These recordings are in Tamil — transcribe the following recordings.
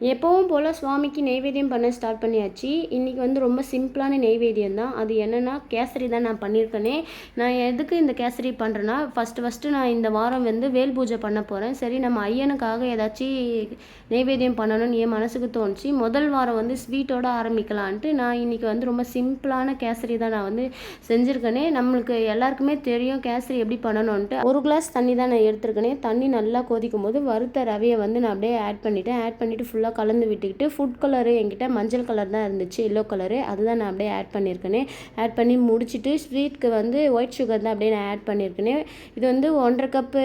எப்போவும் போல் சுவாமிக்கு நெய்வேத்தியம் பண்ண ஸ்டார்ட் பண்ணியாச்சு. இன்றைக்கி வந்து ரொம்ப சிம்பிளான நெய்வேத்தியம் தான். அது என்னென்னா கேசரி தான் நான் பண்ணியிருக்கேனே. நான் எதுக்கு இந்த கேசரி பண்ணுறேன்னா ஃபஸ்ட்டு ஃபஸ்ட்டு நான் இந்த வாரம் வந்து வேல் பூஜை பண்ண போகிறேன் சரி நம்ம ஐயனுக்காக ஏதாச்சும் நெய்வேத்தியம் பண்ணணும்னு என் மனசுக்கு தோணுச்சு. முதல் வாரம் வந்து ஸ்வீட்டோட ஆரம்பிக்கலான்ட்டு நான் இன்றைக்கி வந்து ரொம்ப சிம்பிளான கேசரி தான் நான் வந்து செஞ்சுருக்கேனே. நம்மளுக்கு எல்லாருக்குமே தெரியும் கேசரி எப்படி பண்ணணும்ன்ட்டு. ஒரு கிளாஸ் தண்ணி தான் நான் எடுத்துருக்கேனே. தண்ணி நல்லா கொதிக்கும் போது வறுத்த ரவையை வந்து நான் அப்படியே ஆட் பண்ணிவிட்டேன் ஆட் பண்ணிவிட்டு ஃபுல்லாக கலந்து விட்டுக்கிட்டு ஃபுட் கலரு என்கிட்ட மஞ்சள் கலர் தான் இருந்துச்சு எல்லோ கலரு அதுதான் நான் அப்படியே ஆட் பண்ணியிருக்கேனே. ஆட் பண்ணி முடிச்சுட்டு ஸ்வீட்க்கு வந்து ஒயிட் சுகர் தான் அப்படியே நான் ஆட் பண்ணியிருக்கேனே. இது வந்து ஒன்றரை கப்பு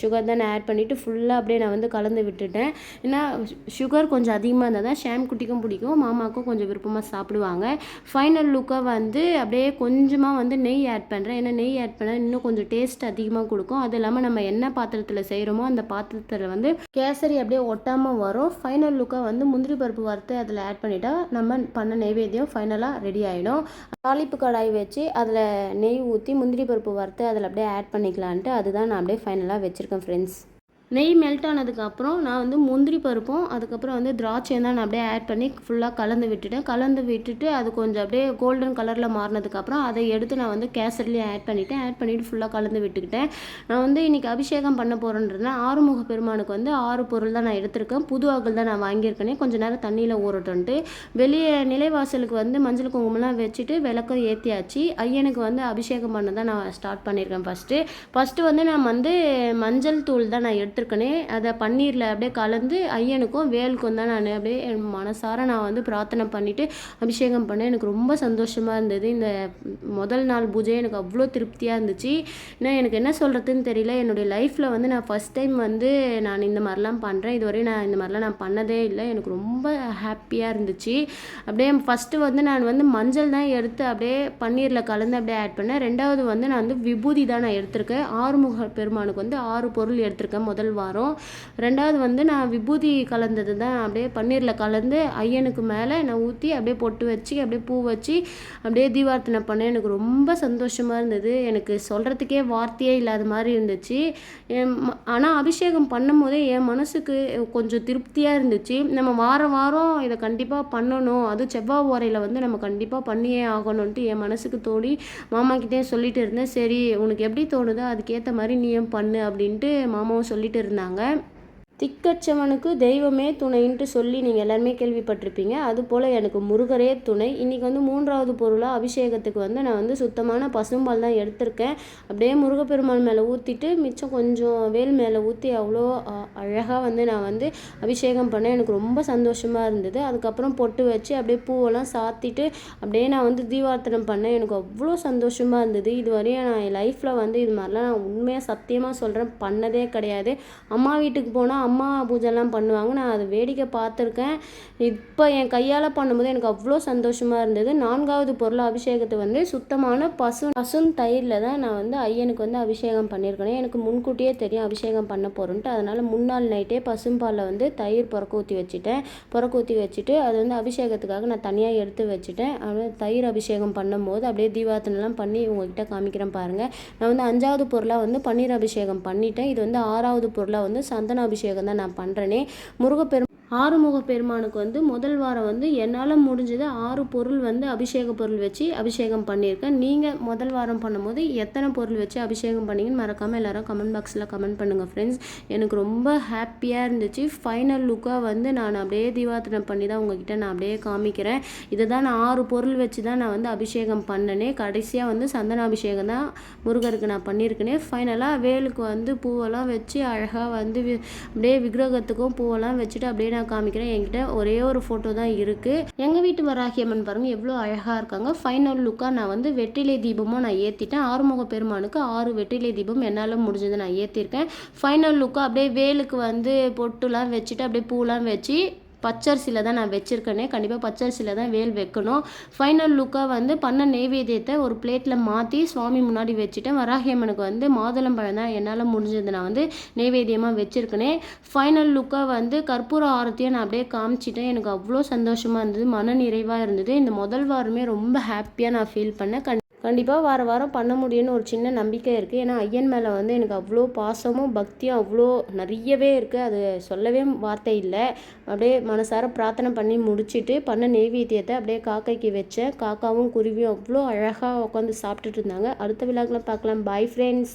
சுகர் தான் நான் ஆட் பண்ணிவிட்டு ஃபுல்லாக அப்படியே நான் வந்து கலந்து விட்டுட்டேன். ஏன்னா சுகர் கொஞ்சம் அதிகமாக இருந்தால் தான் ஷாம் குட்டிக்கும் பிடிக்கும் மாமாவுக்கும் கொஞ்சம் விருப்பமாக சாப்பிடுவாங்க. ஃபைனல் லுக்காக வந்து அப்படியே கொஞ்சமாக வந்து நெய் ஆட் பண்ணுறேன் ஏன்னா நெய் ஆட் பண்ணால் இன்னும் கொஞ்சம் டேஸ்ட் அதிகமாக கொடுக்கும். அது இல்லாமல் நம்ம என்ன பாத்திரத்தில் செய்கிறோமோ அந்த பாத்திரத்தில் வந்து கேசரி அப்படியே ஒட்டாமல் வரும். ஃபைனல் லுக்காக வந்து முந்திரி பருப்பு வறுத்து அதில் ஆட் பண்ணிட்டா நம்ம பண்ண நெய்வேத்தியம் ஃபைனலாக ரெடி ஆகிடும் தாளிப்பு கடாய் வச்சு அதில் நெய் ஊற்றி முந்திரி பருப்பு வறுத்து அதில் அப்படியே ஆட் பண்ணிக்கலான்ட்டு அதுதான் நான் அப்படியே ஃபைனலாக வச்சுருக்கேன் ஃப்ரெண்ட்ஸ் நெய் மெல்ட் ஆனதுக்கப்புறம் நான் வந்து முந்திரி பருப்பும் அதுக்கப்புறம் வந்து திராட்சையும் தான் நான் அப்படியே ஆட் பண்ணி ஃபுல்லாக கலந்து விட்டுட்டேன். கலந்து விட்டுட்டு அது கொஞ்சம் அப்படியே கோல்டன் கலரில் மாறினதுக்கப்புறம் அதை எடுத்து நான் வந்து கேசரிலேயே ஆட் பண்ணிவிட்டேன் ஆட் பண்ணிவிட்டு ஃபுல்லாக கலந்து விட்டுக்கிட்டேன். நான் வந்து இன்றைக்கி அபிஷேகம் பண்ண போகிறேன்றதுனா ஆறுமுக பெருமானுக்கு வந்து ஆறு பொருள் தான் நான் எடுத்திருக்கேன். புது அகல் தான் நான் வாங்கியிருக்கேனே கொஞ்சம் நேரம் தண்ணியில் ஊறட்டுன்ட்டு வெளியே நிலைவாசலுக்கு வந்து மஞ்சள் குங்குமம்லாம் வச்சுட்டு விளக்கம் ஏற்றியாச்சு ஐயனுக்கு வந்து அபிஷேகம் பண்ண தான் நான் ஸ்டார்ட் பண்ணியிருக்கேன் ஃபஸ்ட்டு ஃபஸ்ட்டு வந்து நான் வந்து மஞ்சள் தூள் தான் நான் எடுத்து எடுத்திருக்கேனே அதை பன்னீரில் அப்படியே கலந்து ஐயனுக்கும் வேலுக்கும் தான் நான் அப்படியே என் மனசார நான் வந்து பிரார்த்தனை பண்ணிவிட்டு அபிஷேகம் பண்ணேன். எனக்கு ரொம்ப சந்தோஷமாக இருந்தது. இந்த முதல் நாள் பூஜை எனக்கு அவ்வளோ திருப்தியாக இருந்துச்சு. ஏன்னா எனக்கு என்ன சொல்கிறதுன்னு தெரியல. என்னுடைய லைஃப்பில் வந்து நான் ஃபஸ்ட் டைம் வந்து நான் இந்த மாதிரிலாம் பண்ணுறேன் இதுவரை நான் இந்த மாதிரிலாம் நான் பண்ணதே இல்லை. எனக்கு ரொம்ப ஹாப்பியாக இருந்துச்சு. அப்படியே ஃபஸ்ட்டு வந்து நான் வந்து மஞ்சள் தான் எடுத்து அப்படியே பன்னீரில் கலந்து அப்படியே ஆட் பண்ணேன். ரெண்டாவது வந்து நான் வந்து விபூதி தான் நான் எடுத்திருக்கேன். ஆறுமுக பெருமானுக்கு வந்து ஆறு பொருள் எடுத்திருக்கேன். முதல் வாரம். ரெண்டாவது வந்து நான் விபூதி கலந்தது தான். அப்படியே பன்னீரில் கலந்து ஐயனுக்கு மேலே நான் ஊற்றி அப்படியே பொட்டு வச்சு அப்படியே பூ வச்சு அப்படியே தீபார்த்தனை பண்ணேன். எனக்கு ரொம்ப சந்தோஷமாக இருந்தது. எனக்கு சொல்கிறதுக்கே வார்த்தையே இல்லாத மாதிரி இருந்துச்சு. ஆனால் அபிஷேகம் பண்ணும் போதே என் மனசுக்கு கொஞ்சம் திருப்தியாக இருந்துச்சு. நம்ம வாரம் வாரம் இதை கண்டிப்பாக பண்ணணும். அது செவ்வாய் ஓரையில் வந்து நம்ம கண்டிப்பாக பண்ணியே ஆகணும்ன்ட்டு என் மனசுக்கு தோடி மாமாக்கிட்டே சொல்லிட்டு இருந்தேன். சரி உனக்கு எப்படி தோணுதோ அதுக்கேற்ற மாதிரி நீயும் பண்ணு அப்படின்ட்டு மாமாவும் சொல்லிட்டு போயிட்டு இருந்தாங்க. திக்கச்சவனுக்கு தெய்வமே துணைன்ட்டு சொல்லி நீங்கள் எல்லாருமே கேள்விப்பட்டிருப்பீங்க. அதுபோல் எனக்கு முருகரே துணை. இன்றைக்கி வந்து மூன்றாவது பொருளாக அபிஷேகத்துக்கு வந்து நான் வந்து சுத்தமான பசும்பால் தான் எடுத்திருக்கேன். அப்படியே முருகப்பெருமான் மேலே ஊற்றிட்டு மிச்சம் கொஞ்சம் வேல் மேலே ஊற்றி அவ்வளோ அழகாக வந்து நான் வந்து அபிஷேகம் பண்ணேன். எனக்கு ரொம்ப சந்தோஷமாக இருந்தது. அதுக்கப்புறம் பொட்டு வச்சு அப்படியே பூவெல்லாம் சாத்திட்டு அப்படியே நான் வந்து தீபார்த்தனம் பண்ணேன். எனக்கு அவ்வளோ சந்தோஷமாக இருந்தது. இது வரையும் நான் என் லைஃப்பில் வந்து இது மாதிரிலாம் நான் உண்மையாக சத்தியமாக சொல்கிறேன் பண்ணதே கிடையாது. அம்மா வீட்டுக்கு போனால் அம்மா பூஜைலாம் பண்ணுவாங்க. நான் அதை வேடிக்கை பார்த்துருக்கேன். இப்போ என் கையால் பண்ணும்போது எனக்கு அவ்வளோ சந்தோஷமாக இருந்தது. நான்காவது பொருள் அபிஷேகத்தை வந்து சுத்தமான பசு பசும் தயிரில் தான் நான் வந்து ஐயனுக்கு வந்து அபிஷேகம் பண்ணியிருக்கேன் எனக்கு முன்கூட்டியே தெரியும் அபிஷேகம் பண்ண போகிறோன்ட்டு அதனால் முன்னாள் நைட்டே பசும்பாலில் வந்து தயிர் புறக்க ஊற்றி வச்சுட்டேன். புறக்க ஊற்றி வச்சுட்டு அது வந்து அபிஷேகத்துக்காக நான் தனியாக எடுத்து வச்சுட்டேன். அப்படியே தயிர் அபிஷேகம் பண்ணும்போது அப்படியே தீபாத்தனெலாம் பண்ணி உங்ககிட்ட காமிக்கிறேன் பாருங்கள் நான் வந்து அஞ்சாவது பொருளாக வந்து பன்னீர் அபிஷேகம் பண்ணிட்டேன். இது வந்து ஆறாவது பொருளாக வந்து சந்தன அபிஷேகம் தான் நான் பண்ணுறேனே முருகப்பெரும் ஆறுமுக பெருமானுக்கு வந்து முதல் வாரம் வந்து என்னால் முடிஞ்சது ஆறு பொருள் வந்து அபிஷேக பொருள் வச்சு அபிஷேகம் பண்ணியிருக்கேன். நீங்கள் முதல் வாரம் பண்ணும்போது எத்தனை பொருள் வச்சு அபிஷேகம் பண்ணீங்கன்னு மறக்காமல் எல்லாரும் கமெண்ட் பாக்ஸில் கமெண்ட் பண்ணுங்கள் ஃப்ரெண்ட்ஸ் எனக்கு ரொம்ப ஹாப்பியாக இருந்துச்சு. ஃபைனல் லுக்காக வந்து நான் அப்படியே தீபாத்தனை பண்ணி தான் உங்ககிட்ட நான் அப்படியே காமிக்கிறேன். இதை தான் நான் ஆறு பொருள் வச்சு தான் நான் வந்து அபிஷேகம் பண்ணனே. கடைசியாக வந்து சந்தன அபிஷேகம் தான் முருகருக்கு நான் பண்ணியிருக்கேனே. ஃபைனலாக வேலுக்கு வந்து பூவெல்லாம் வச்சு அழகாக வந்து அப்படியே விக்கிரகத்துக்கும் பூவெல்லாம் வச்சுட்டு அப்படியே நான் காமிக்கிறேன். என்கிட்ட ஒரே ஒரு ஃபோட்டோ தான் இருக்குது எங்கள் வீட்டு வராகியம்மன் பாருங்கள் எவ்வளோ அழகாக இருக்காங்க. ஃபைனல் லுக்காக நான் வந்து வெற்றிலை தீபமும் நான் ஏற்றிட்டேன் ஆறுமுக பெருமானுக்கு ஆறு வெற்றிலை தீபம் என்னால் முடிஞ்சது நான் ஏற்றிருக்கேன் ஃபைனல் லுக்காக அப்படியே வேலுக்கு வந்து பொட்டுலாம் வச்சுட்டு அப்படியே பூலாம் வச்சு பச்சரிசியில் தான் நான் வச்சுருக்கேனே. கண்டிப்பாக பச்சரிசியில் தான் வேல் வைக்கணும். ஃபைனல் லுக்காக வந்து பண்ண நெய்வேத்தியத்தை ஒரு பிளேட்டில் மாற்றி சுவாமி முன்னாடி வச்சுட்டேன். வராகியம்மனுக்கு வந்து மாதுளம்பழம் தான் என்னால் முடிஞ்சது. நான் வந்து நெய்வேத்தியமாக வச்சுருக்கேனே. ஃபைனல் லுக்காக வந்து கற்பூர ஆரத்தியை நான் அப்படியே காமிச்சிட்டேன். எனக்கு அவ்வளோ சந்தோஷமாக இருந்தது. மன நிறைவாக இருந்தது. இந்த முதல் வாரமே ரொம்ப ஹாப்பியாக நான் ஃபீல் பண்ணேன். கண் கண்டிப்பாக வார வாரம் பண்ண முடியும்னு ஒரு சின்ன நம்பிக்கை இருக்குது ஏன்னா ஐயன் மேலே வந்து எனக்கு அவ்வளோ பாசமும் பக்தியும் அவ்வளோ நிறையவே இருக்குது அது சொல்லவே வார்த்தை இல்லை. அப்படியே மனசார பிரார்த்தனை பண்ணி முடிச்சுட்டு பண்ண நெய்வேத்தியத்தை அப்படியே காக்கைக்கு வச்சேன். காக்காவும் குருவியும் அவ்வளோ அழகாக உட்காந்து சாப்பிட்டுட்டு இருந்தாங்க. அடுத்த விழாக்கெலாம் பார்க்கலாம் பாய் ஃப்ரெண்ட்ஸ்